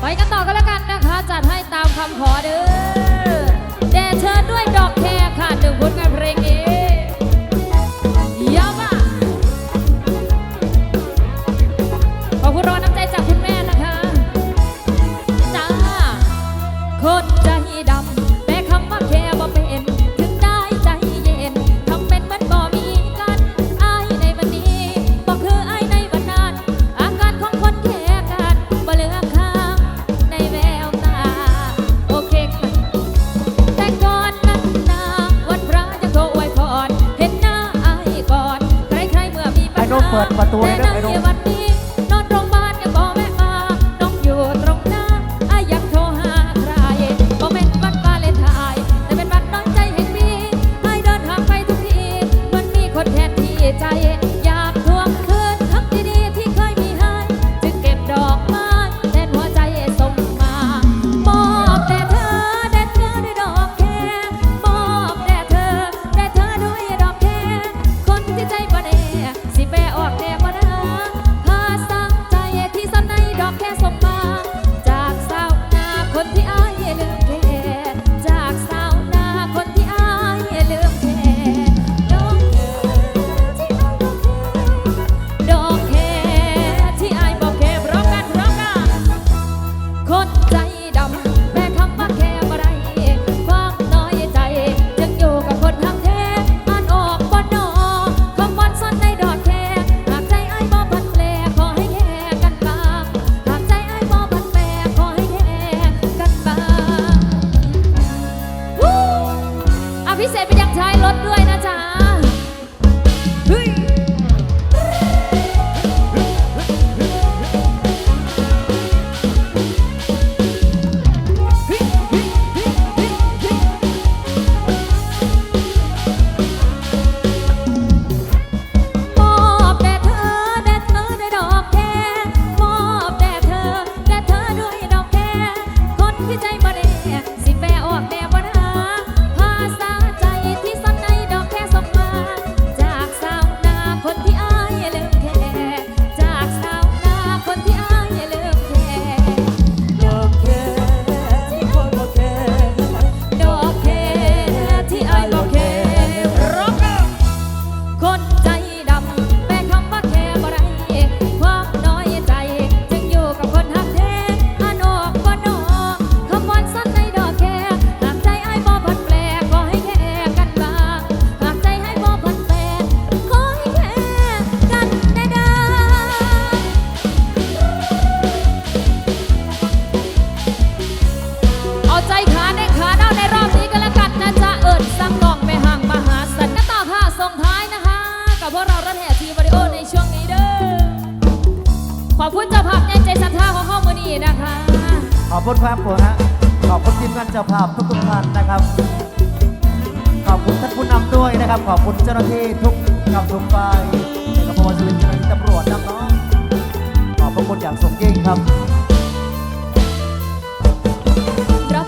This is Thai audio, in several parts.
ไปกันต่อก็แล้วกันนะคะ จัดให้ตามคำขอเด้อเด่เชิญด้วยดอกแคร์ค่ะหนึ่งผลงานเพลง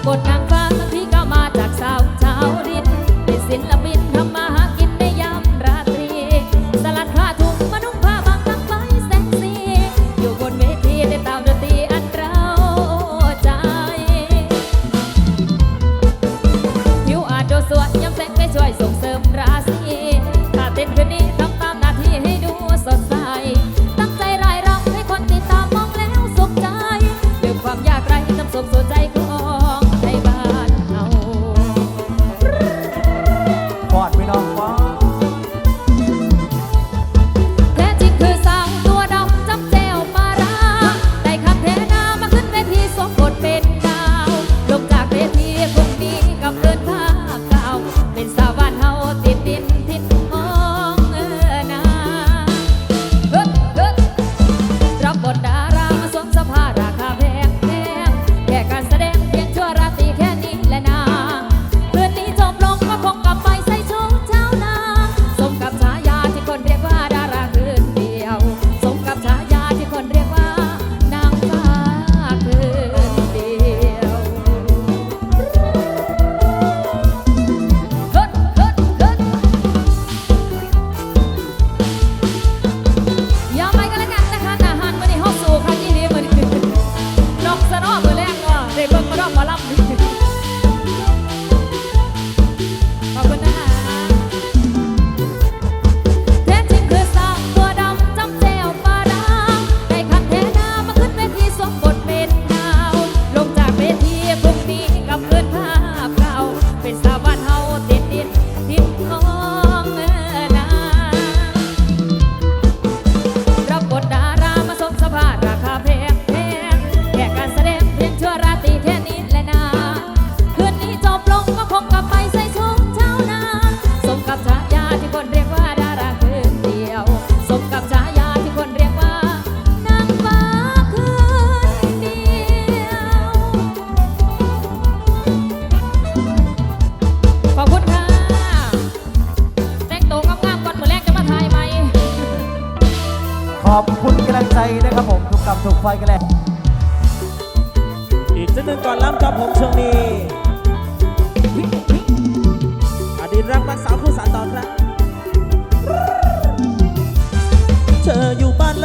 กดนะ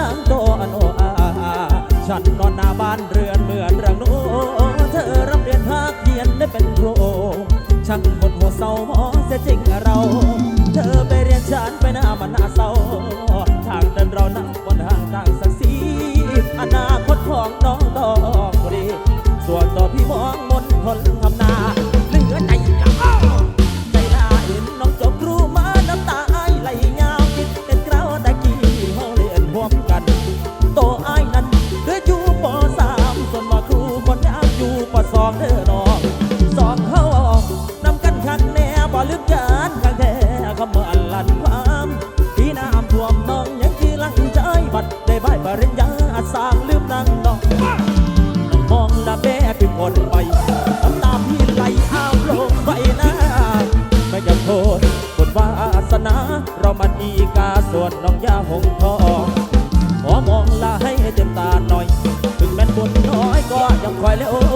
างโตอโนอาฉันนอนหน้าบ้านเรือนเหมือนรังโนเธอรับเรียนภาคเพียนได้เป็นครูช่างหดหัวเศร้าหมอเสียจริงเรา เธอไปเรียนฉันไปหน้ามันหน้าเศร้าทางเดินเรานั่งบนทางต่างศักดิ์ศรีอนาคตของน้องต้องดีส่วนตัวพี่มองมนคนทำนา ก็ยั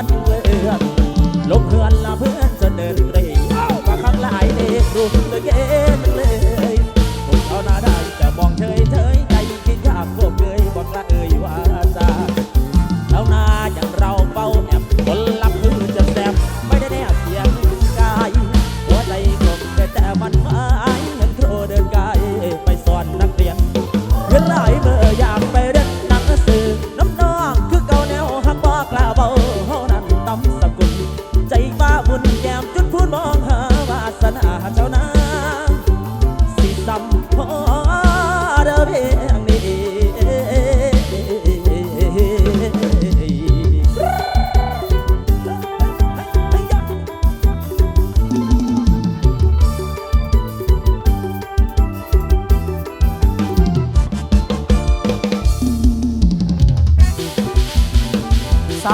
บ่มีวันเพื่อนลงเพื่อนละเพื่อนจะเดินเตะมาข้างหลายเด็กรุมเลยเก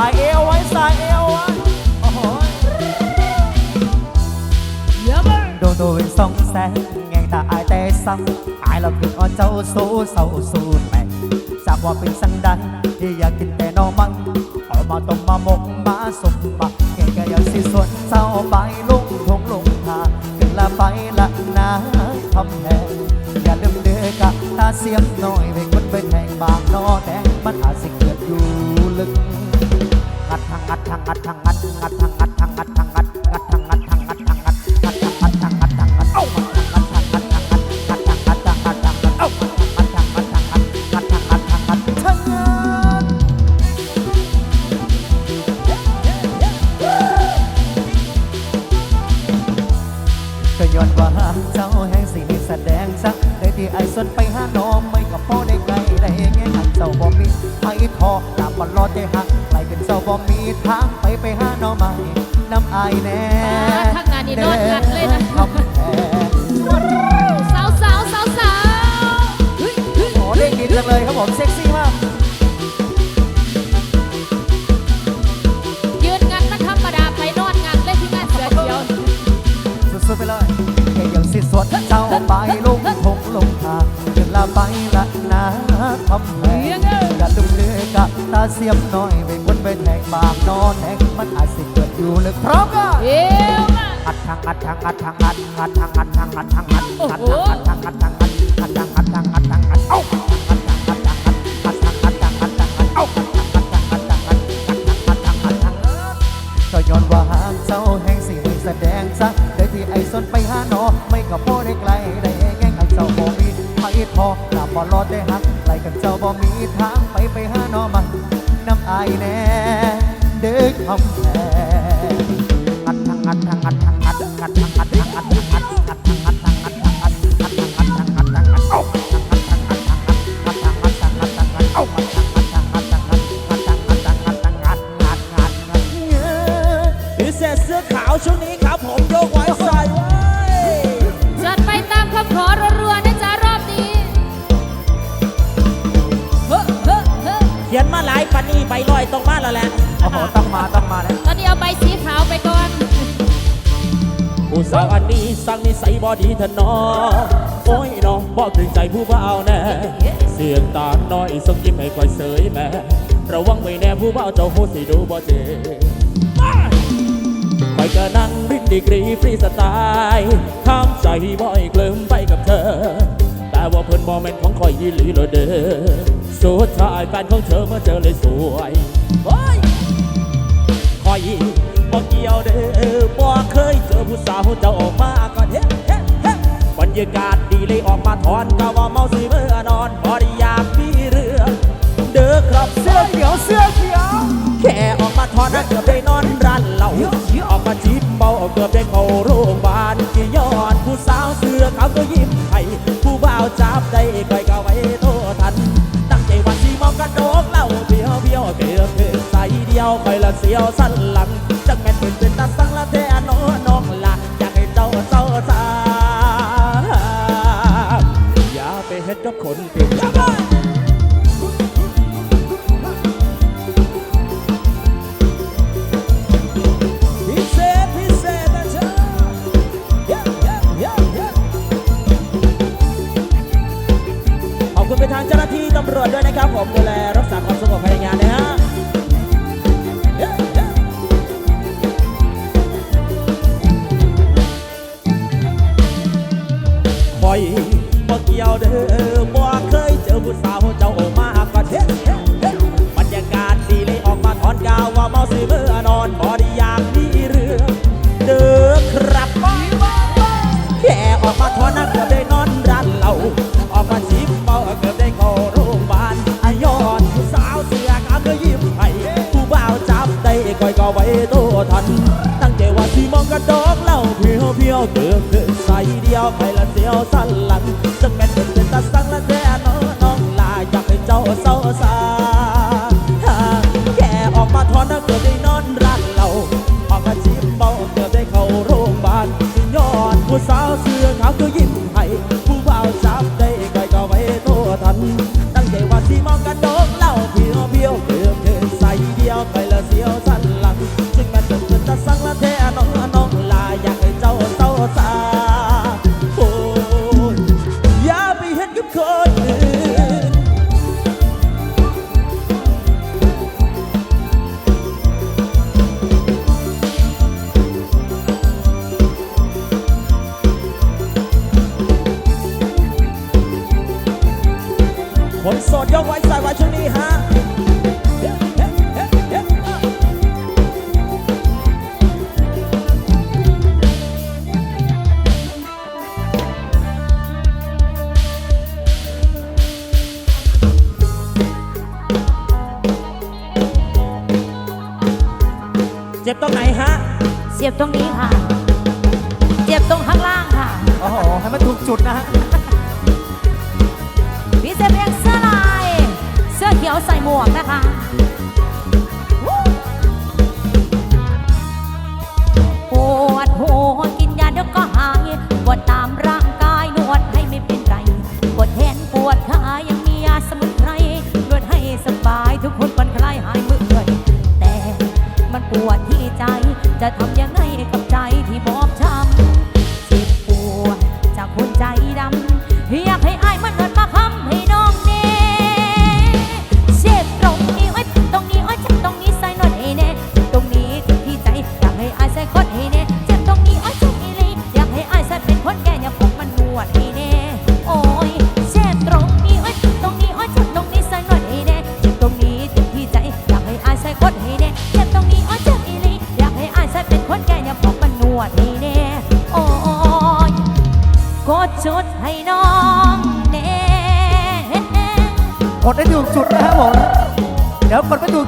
ายเอวไว้สายเอวไว้โอ้โหเยอะมากโดนโดนสองแสงแงงตาอายแต่ซ้ำอายเราคืออ่อนเจ้าสู้เศร้าสู้แม่ทราบว่าเป็นสังใดที่อยากกินแต่นอมังออกมาต้มมาหมกมาสมบักแกก็อยากสิสวนเศร้าไปลุงทงลงทาถึงละไปละนาทำแทนอย่าลืมเดือกะตาเสียมหน่อยไปคนไปแทงบางนอแด ได้ที่ไอ้ส่วนไปหาน้องไม่ก็พอได้ไกลได้แง่หันเจ้าบ่มีไอ้ทอตามบอลรอดใจหักไหลเป็นเจ้าบ่มีทางไปไปหาน้องใหม่น้ำอายแน่ข้างงานนี่นอนงัดเลยนะทำแทนสาวสาวสาวสาวเฮ้ยเฮ้ยโอ้เด้งดีจังเลยครับผมเซ็กซี่มากยืนงัดมันธรรมดาไปนอนงัดเลยที่งานเสือเขียวสุดๆไปเลยเอยยังสิสวดเจ้าไป ไปละนาทำแทนอย่าลืมเลือกะตาเสียมน้อยไปคนไปแทงบางนอนแทงมันอาจสิเกิดอยู่เลยพร้อมกันเอวมางัดทางงัดทางงัดทางงัดงัดทางงัดทางงัดทางงัดโอ้งัดโหทางงัดทางงัดงัดทาง ผู้สาวอันนี้สร้างนิสัยบอดีทะนอโอ้ยน้องบอกถึงใจผู้บ่าวแน่ เสียงตาน้อยส่งยิ้มให้คอยเสยแม่ระวังไว้แน่ผู้บ่าวเจ้าโหสิดูบ่เจไปกระนั้นริ้นดีกรีฟรีสไตล์ข้ามใจบ่อยกลืมไปกับเธอ แต่ว่าเพิ่นบ่เม่นของคอยยีหลีเลยเด้อสุดท้ายแฟนของเธอเมื่อเจอเลยสวยโอ้ยคอย่เกี่ยวเด้อบ่เคยเจอผู้สาวเจ้าออกมาก่อนเฮ้เฮ้เฮ้บรรยากาศดีเลยออกมาถอนก็ว่าเมาสิเมื่อนอนบ่ได้อยากมีเรื่องเด้อครับเสื้อเขียวเสื้อเขียวแค่ออกมาถอนเกือบได้นอนร้านเหล้าออกมาจีบเบาเกือบได้เข้าโรงพยาบาลกี่ยอดผู้สาวเสื้อขาวก็ยิ้มให้ผู้บ่าวจับได้ก็ไว้โตทันตั้งใจวันที่มองกระโดกเล่าเบี้ยวเบี้ยวเกือบเธอใส่เดียวคอยละเสียวสั้นหลัง นเต็มหลังขอบคุณไปทางเจ้าหน้าที่ตำรวจด้วยนะครับผมดูแล เอาไว้ตัวทัน ตั้งแต่วันที่มองกระดอกเล่าเพียวเพียวเติมเติมใส่เดียวไปละเสียวสั้นหลังจังแม่นเป็นตาสั่งละแท้น้องน้องลาอยากให้เจ้าเศร้าสา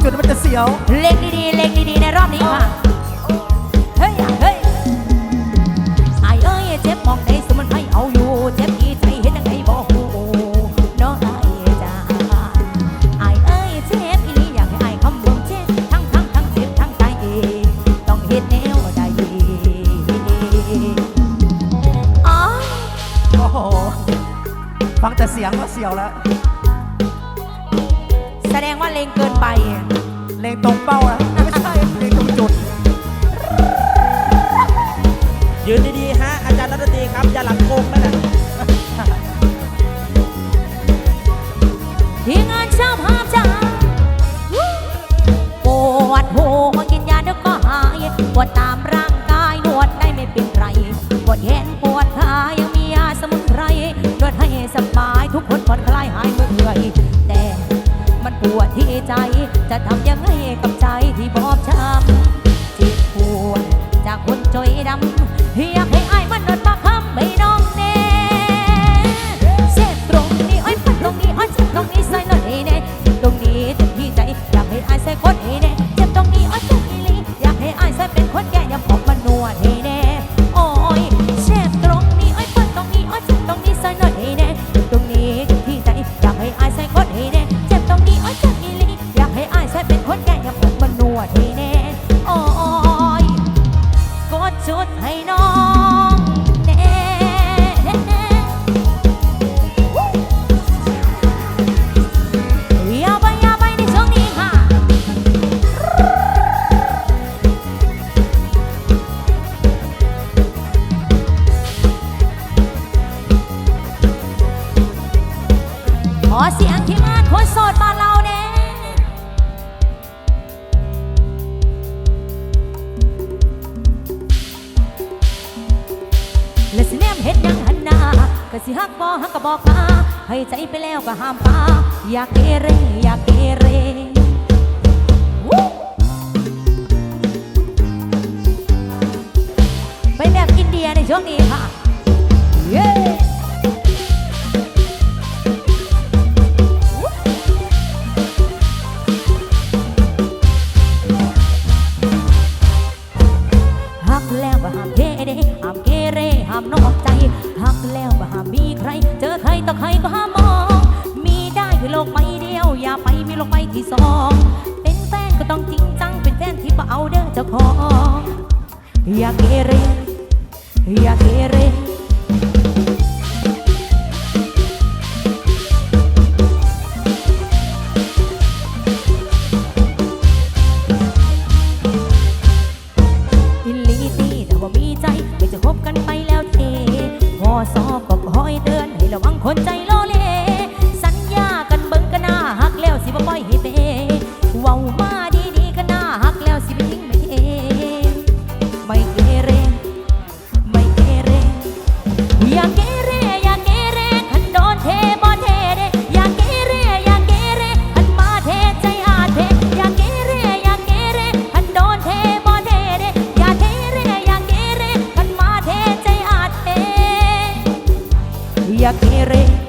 จุดมันจะเสียว เล็งดีๆ เล็งดีๆ ในรอบนี้ค่ะ ปวดที่ใจจะทำยัง ใจไปแล้วก็ห้ามปาอยากเกเรอยากเกเรไปแบบอินเดียในช่วงนี้ค่ะ เย้หักแล้วก็ห้ามเกเรห้ามเกเรห้ามนอกใจหักแล้วก็ห้ามมีใคร เจอใครต่อใครก็ห้าม อย่าไปไม่ลงไปที่สองเป็นแฟนก็ต้องจริงจัง เป็นแฟนที่บ่เอาเด้อเจ้าของ อย่าเกเรอย่าเกเร María, que mi rey.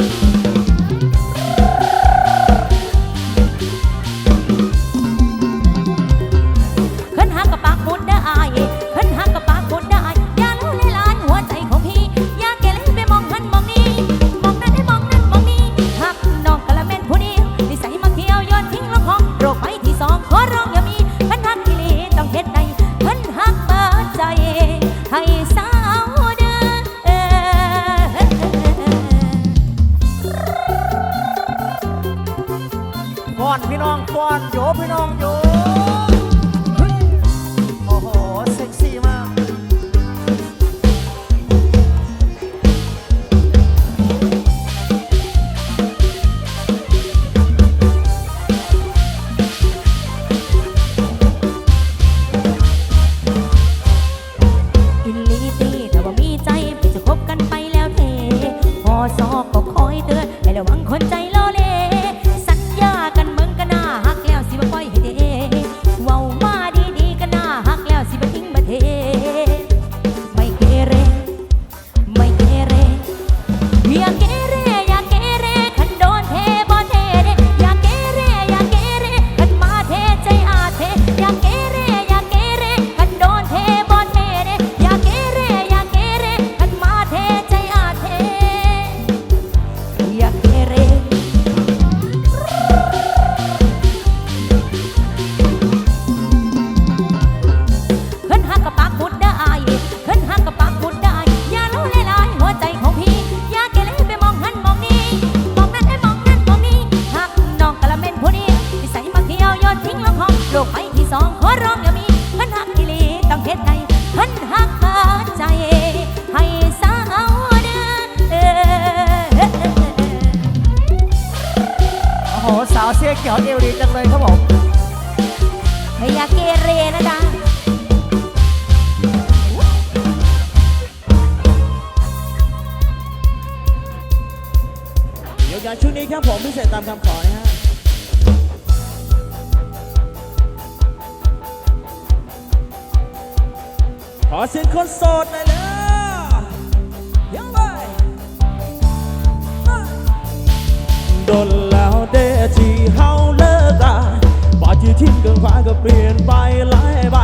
ก็เปลี่ยนไปหลายใบ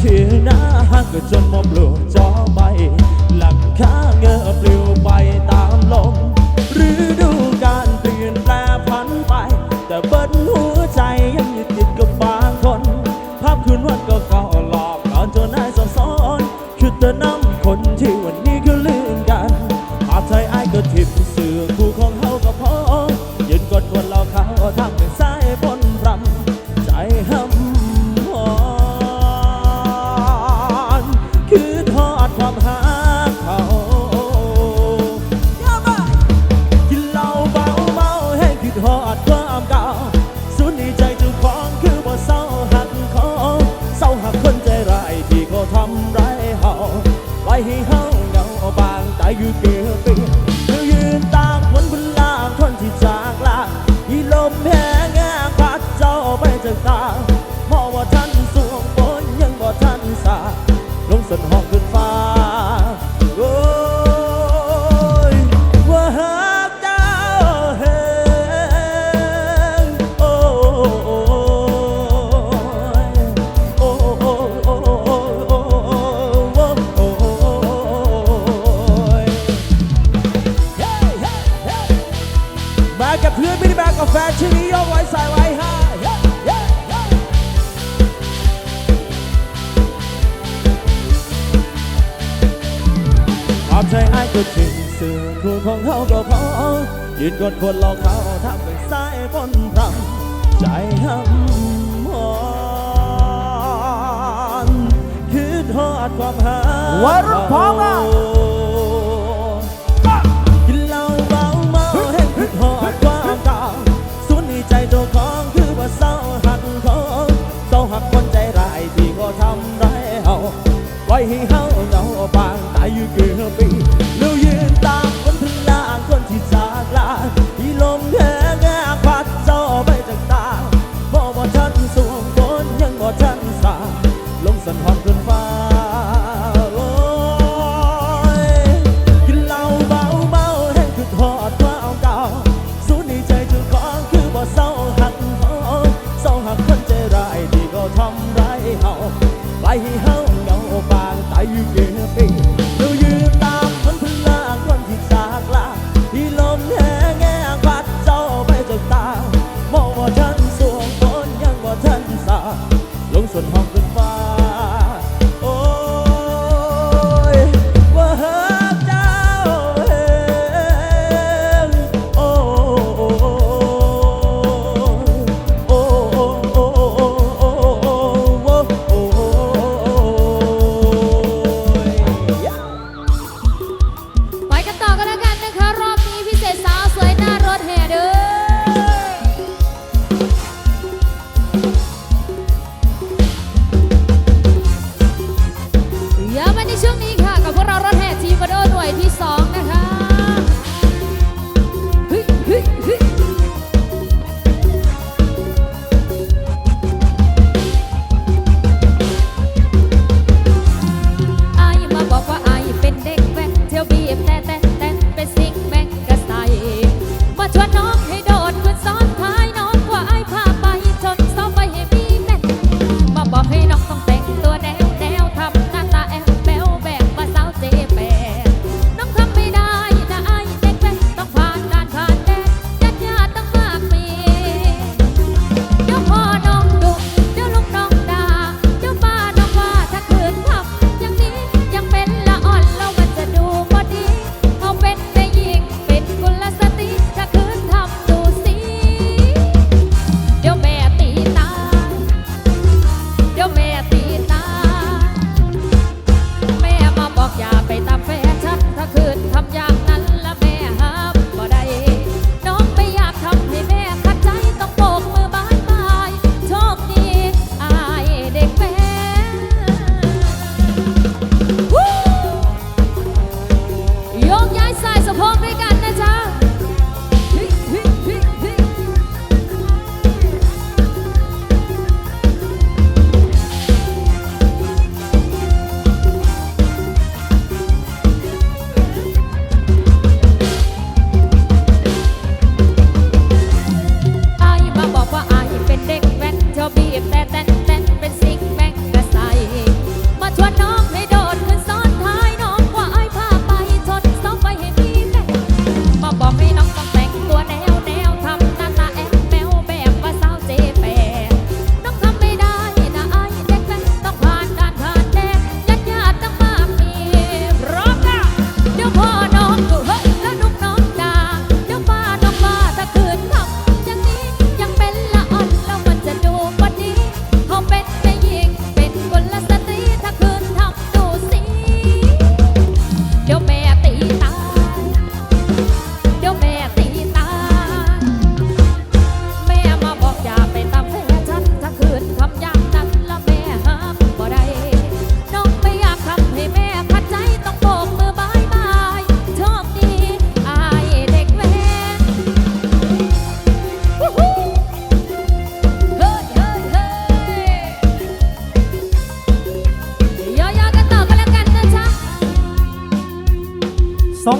ที่หน้าหักก็จนมาปลุกจอ ให้เฮาเงาบางตายอยู่เก ความหาวรุณพร้อมละกินเหล้าเมาเมาเห็นคือหอดความเก่าสุนใจเจ้าของคือว่าเศร้าหักของเศร้าหักคนใจร้ายที่ก็ทำร้ายเฮาไว้ให้เฮาเงาบางตายอยู่เกือบปี